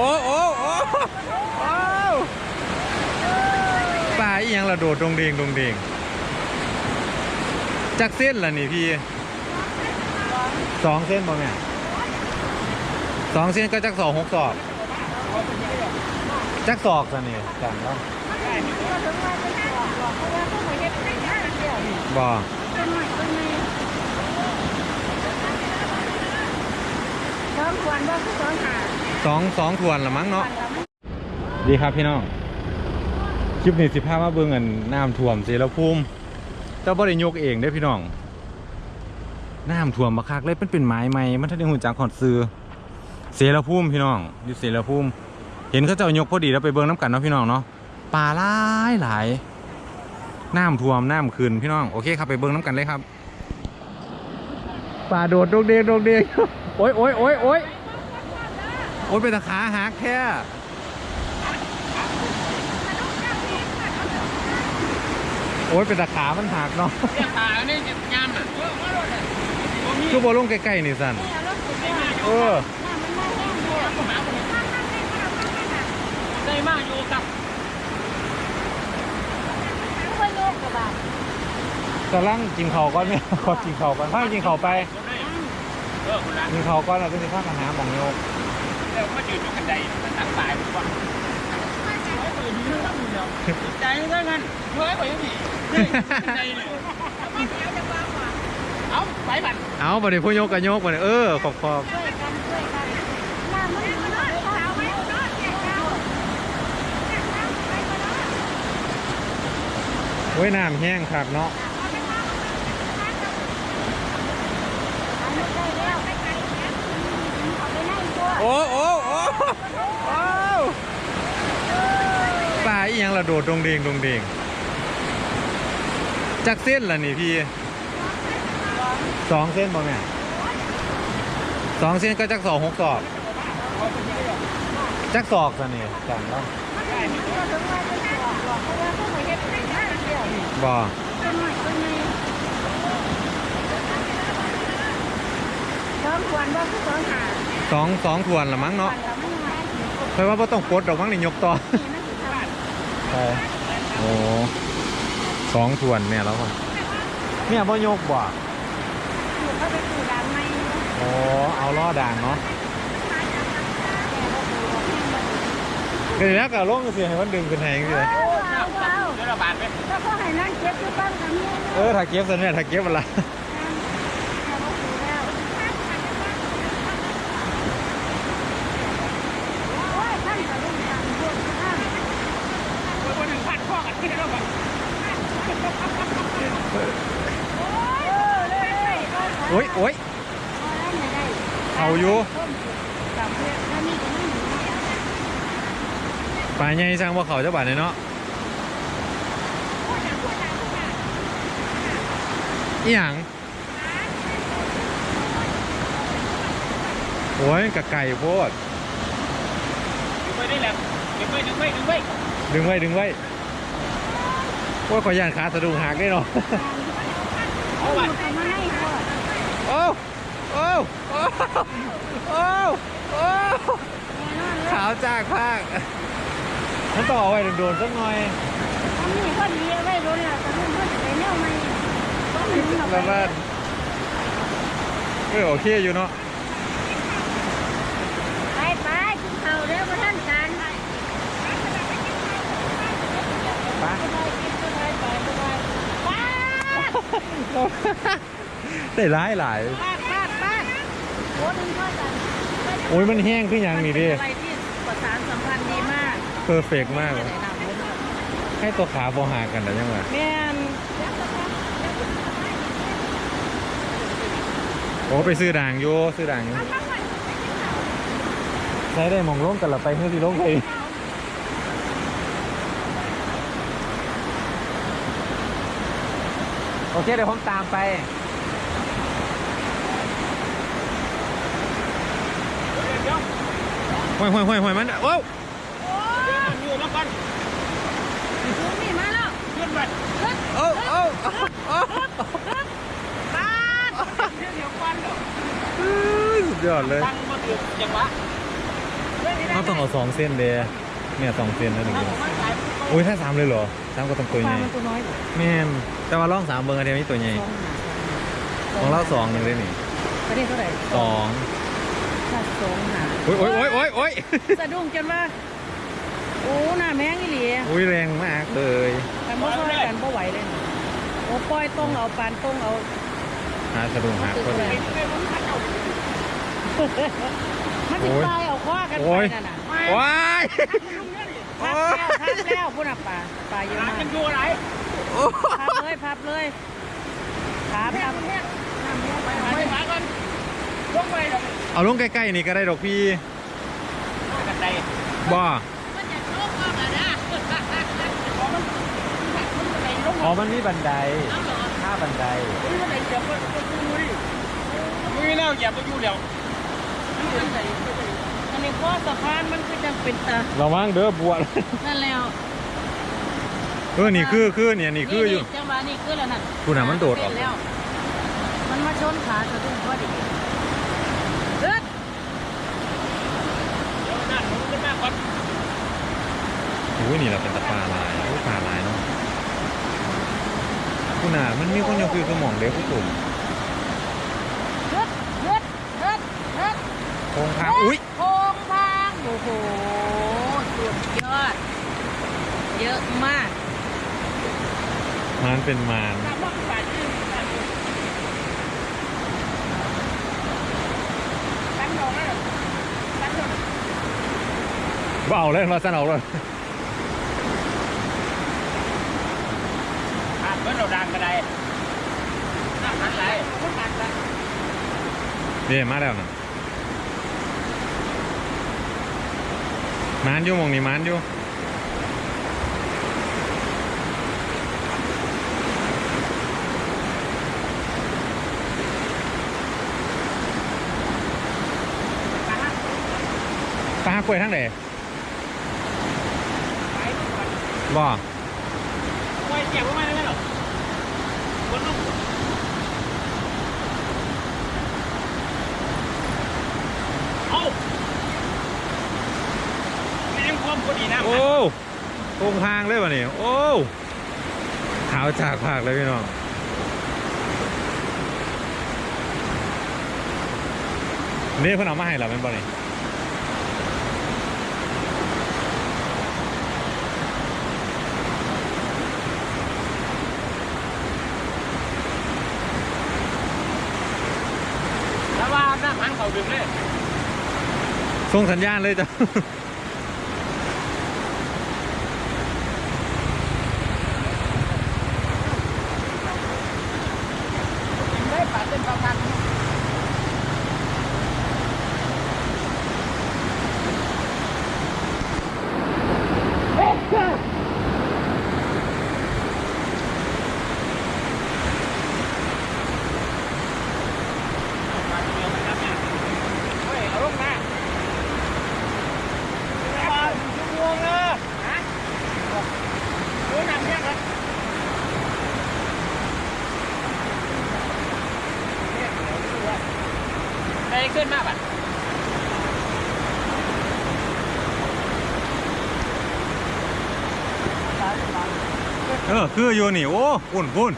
อ้โอ้โอ้โอ้ปลาอีหยังละโดดดงเดงดงเดงจักเส้นละนี่พี่สองเส้นบ่แม่สองเส้นก็จักสองหกศอกจักศอกซะนี่จังแล้วบ่สองควรว่าคือสองหา สองสองทวนละมั้งเนาะดีครับพี่น้องคลิปนี้สิพามาเบิ่งอันน้ำท่วมเสรภูมิเจ้าบ่ได้ยกเองเด้อพี่น้องน้ำท่วมบักคักเลยเป็นเป็นไม้ใหม่มันทันได้หูจักขอดซื้อเสรภูมิพี่น้องอยู่เสรภูมิ เห็นเขาเจ้ายกพอดีแล้วไปเบิ่งน้ำกันเนาะพี่น้องเนาะปลาหลายหลายน้ำท่วมน้ำขึ้นพี่น้องโอเคครับไปเบิ่งน้ำกันเลยครับปลาโดดโดกเดงโดกเดงโอ้ยโอ้ยโอ้ยโอ้ย โอ้ยเป็นตะขาหักแค่โอ้ยเป็นตะขามันหักเนาะเรียกขาเนี่ยจะงามอะคือบอลลงใกล้ๆนี่สันเออได้มากอยู่กับกำลังกินเขาวก่อนเนี่ยขอกินเขาวก่อนพากินเขาวไปเออคุณละกินเขาวก่อนแล้วก็จะพากันหาหมองโยก แล้วมายืนอยู่กันใดมันตักตายผมว่าใจได้เงินเฮ้ยไปยังไงใจเนี่ยเอาไปบัตรเอาบัดนี้ผู้โยกกันโยกบัดนี้เออขอบขอบเว้ยน้ำแห้งคักเนาะ โอ้โอ้โอ้โอ้ปลาอีหยังละโดดดงเดงดงเดงจักเส้นละนี่พี่สองเส้นบ่แม่สองเส้นก็จักสองหกศอกจักศอกซะนี่จังแล้วบ่สองควรว่าคือสองหา สองสองทวนละมั้งเนาะเพราะว่าบ่ต้องกดดอกมั้งนี่ยกต่อใช่โอ้สองทวนแม่แล้วว่ะเนี่ยบ่ยกบ่เขาไปสู่ด่านไม่โอ้เอาล้อด่างเนาะเดี๋ยวนี้ก็ลงเสียให้มันดึงขึ้นแหงสิเลยเอาเอาเอาเดี๋ยวเราบาดไปถ้าเขาให้นั่งเก็บอยู่บ้านกับเมียเออถ้าเก็บซะเนี่ยถ้าเก็บอะไร คนหนึ่งพันข้อกันที่เราแบบ โอ้ยโอ้ยเอาอยู่ ปลาใหญ่สร้างบ่เขาเจ้าบ้านเนาะอีหยังโอ้ยกะไก่โพดดึงไปได้แล้วดึงไปดึงไปดึงไปดึงไว้ดึงไว้โอ้ยขอยานขาสะดุ้งหักได้เนาะเอาบัตรโอ้โอ้โอ้โอ้โอ้ขาวจากภาค มันต่อไว้โดนๆสักหน่อยแล้วบ้านเออโอเคอยู่เนาะไปไปกินข้าวเด้อมาท่านกันไปไปไปไปไปไปได้ร้ายหลายป้าป้าป้าโอ้ดึงพ่อกันโอ้ยมันแห้งขึ้นยังนี่ดิ อะไรที่ประสานสัมพันธ์ดีมาก เพอร์เฟกมากเลยให้ตัวขาพอหากันแต่ยังไงแม่นโอ้ไปซื้อด่างอยู่ซื้อด่างอยู่ใช้ได้มองลงกันละไปเพื่อสิลงไปโอเคเดี๋ยวผมตามไปเดี๋ยวห่วยห่วยห่วยห่วยมันโอ้ วอยู่แล้วกันนี่มาแล้วขึ้นไปโอ้โอ้โอ้โอ้ป้าเดี๋ยวควันเดี๋ยวสุดยอดเลยตั้งมาถึงจังหวะเขาต้องเอาสองเส้นเดยเนี่ยสองเส้นแล้วถึงจะอุ้ยถ้าสามเลยเหรอสามก็ต้องตัวปใหลาญ่มันตัวน้อยกว่าแม่นแต่ว่าล่องสามเบอร์อันเดียวนี้ตัวใหญ่สองหาของเราสองหนึ่งได้นี่ประเด็นเท่าไหร่สองถ้าสองหาโอ้ยโอ้ยโอ้ยโอ้ยโอ้ยสะดุ้งจนว่า โอ้หน้าแมงอีหลีอุ้ยแรงมากเลยกันบ่ช่วยกันบ่ไหวเลยนะโอ้ปล่อยตรงเอาปานตรงเอาหาสะดุ้งหักพอดีมันสิตายเอาคว้ากันไปโอ้ยนั่นน่ะว้ายพับแล้วพับแล้วพุ่นน่ะปลาปลาเยอะมากมันอยู่อะไรพับเลยพับเลยพับพับไปหาไปหากันลงไปเดี๋ยวเอาลงใกล้ๆนี่ก็ได้ดอกพี่กันใดบ่ มันอยากลงมาแบบนี้อ๋อมันมันไหนลง อ๋อมันมีบันไดห้าบันไดมันไหนเหยียบมันก็อยู่ดิมึงไม่น่าเหยียบก็อยู่แล้วมันไหนอันนี้ข้อสะพานมันคือจังเป็นตาระวังเด้อบวชนั่นแล้วเออนี่คือคือเนี่ยนี่คืออยู่จังหวะนี้คือแล้วนั่นคุณน่ะมันโดดออกเป็นแล้ว มันมาชนขาสะดุ้งพอดีเอิ้นเดี๋ยวนั่นมึงขึ้นมาก่อนอุ้ยนี่แหละเป็นตะปลาลายอุ้ยปลาลายเนาะ คุณน่ะมันมีคนยกคือสมองเด็กผู้ตุ่มเอิ้นเอิ้นเอิ้นเอิ้นโคงคางอุ้ยโคงพางโอ้โหสุดยอด เยอะมาก มันเป็นมารตามว่าฝ่ายที่ตั้งดอกแล้วตั้งดอกบ่เอาเลยมาสนเอาเลย อ่าน เมื่อเราดังกันได้น่าหันไหลต้องหันไหลนี่มาแล้วนะมานอยู่หมองนี่มานอยู่ปลากล้วยทั้งไหนไปก่อนบ่ไว้เก็บไว้ไม่ได้หรอ คนลุกเอาไม่ยังความพอดีนะโอ้คงคางเลยวะนี่โอ้ขาวจากผากเลยพี่น้องนี่เพิ่นเอามาให้เราเป็นบ่นี่ล้วว่าหน้าพังเขาดึงเลย ส่งสัญญาณเลยจ้ะ ได้ปาดเต้นประพัน เอาลงมาชั่วโมงเลยฮะดูหนังเนี่ยครับไปขึ้นมาบัด เออคืออยู่นี่ โอ้ปุ่นปุ่น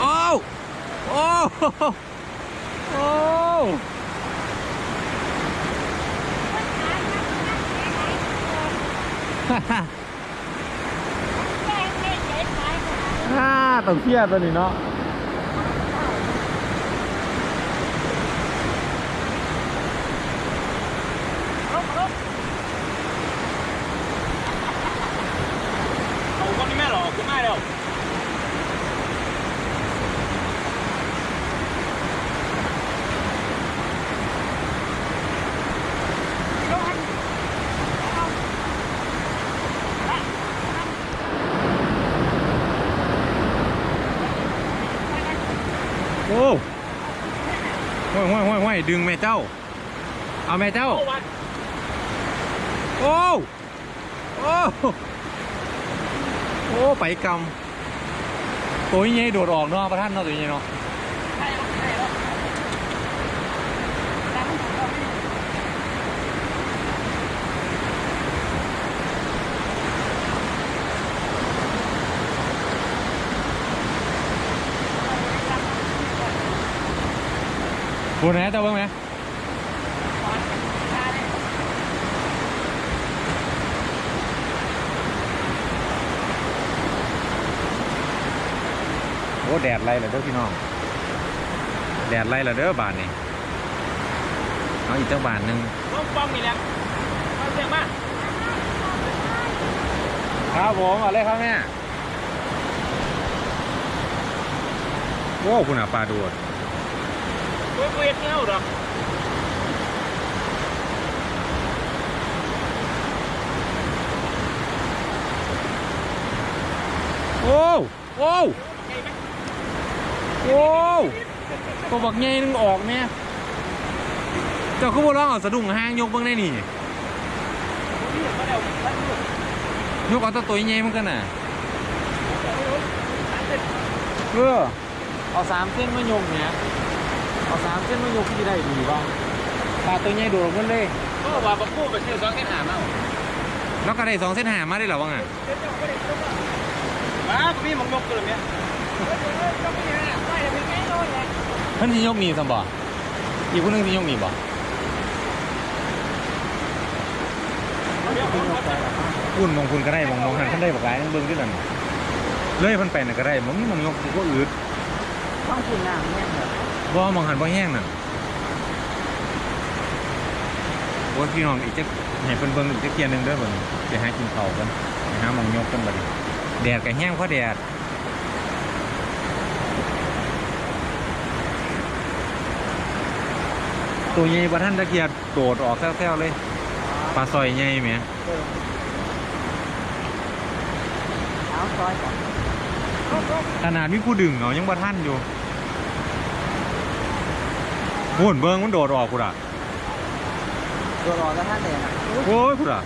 โอ้วโอ้วโอ้วฮ่าฮ่าฮ่าต้องเครียดตัวนี้เนาะ เอาคนนี้แม่หรอขึ้นมาเร็ว โอ้ห้ อยดึงแม่เจ้า เอาแม่เจ้า โอ้ โอ้ โอ้ ไปกำตัวยี้โดดออกเนาะประท่านเนาะตัวใหญ่เนาะ ใช่แล้วใช่แล้วตามมันของเราไม่ พูดนะเจ้าเบิ้งไหมโอ้แดดไล่เหรอเด้อพี่น้อง แดดไล่เหรอเด้อบานนี่เอาอีกเจ้าบานหนึ่งต้องป้องนี่แหละมาเสียงมาครับผมเอาเลยครับแม่โอ้คุณอาปลาดูด เว้ยเว้ยเงี้ยวดอกโอ้โอ้ใช่ไหมโอ้ตัวบักใหญ่นึงออกแม่เจ้าคือบ่ร้องเอาสะดุ้งห้างยกเบิ่งได้นี่นี่มาเดี๋ยกเอาตัวตัวใหญ่มันกันน่ะเออเอาสามเส้นมายกเนี่ย เอาสามเส้นมายกที่ได้ดีบ้างปลาตัวใหญ่โดดมันเลยก็ว่าบักกู้ไปซื้อสองแค่หามาแล้วก็ได้สองเส้นหามาได้เหรอวะไงมาพี่มึงยกตัวเนี่ยยกไม่ได้ไม่ได้เป็นไงโดนเลยเพิ่นสิยกมีซั่นบ่อีกคนหนึงสิยกมีบ่เดี๋ยวผมยกไปคุณมองคุณก็ได้มองมองหันท่านได้บอกหลายนั่นเบิ่งขึ้นนั่นเลยเพิ่นไปน่ะก็ได้มองนี่มองยกก็อืดต้องกินน้ำเนี่ยเหรอ บ่มองหันบ่แห้งนั่นโอ้ยพี่น้องอีกจักให้เพิ่นเบิ่งอีกจักเที่ยหนึ่งเด้อเบิ่งสิหากินข้ากันไปหามองยกกันบัดนี้แดดก็แห้งเพราะแดดตัวใหญ่บ่ทันตะเกียบโดดออกแซ่วๆเลยปลาซอยใหญ่แหมขนาดมีผู้ดึงเอายังบ่ทันอยู่ โหุ่นเบิ่งมันโดดออกพุ่นอะตัวรอแล้วท่านเลยนะโอ้ยพุ่นอะ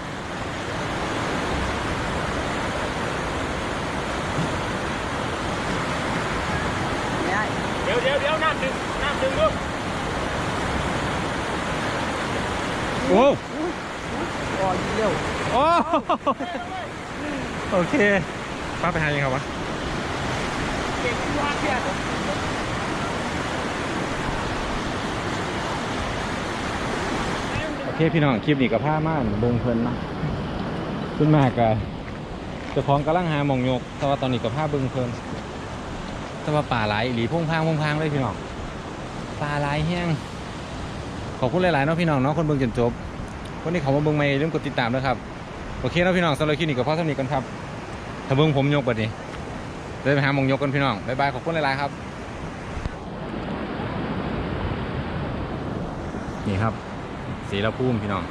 ไม่ได้เดี๋ยวเดี๋ยวเดี๋ยวน้ำดึงน้ำดึงลูกโอ้รอเร็วโอ้โอเคป้าไปหายังครับวะเก่งมากเนี่ยโเคพี่น้องคลิปนี้กับผ้าม่านเบิงเพลินนาะขึ้นมากะเจ้าของกำลังหาหมองยกแต่ว่าตอนนี้กับผ้าเบิงเพลินแต่ว่าป่าหลหลีพุ่งพางพุ่งพางเลยพี่น้องป่าหลแห้งขอบคุณหลายๆเนาะพี่น้องเนาะคนเบิงจนจบคนที่เขามาเบิงไม่ลืมกดติดตามด้วยครับโอเคเนาะพี่น้องสำหรับคลิปนี้กับพ่อสำนีกันครับถ้าเบิงผมยกแบัดนี้เดินไปหาหมองยกกันพี่น้องบ๊ายบายขอบคุณหลายๆครับนี่ครับ สีละพุ่มพี่น้อง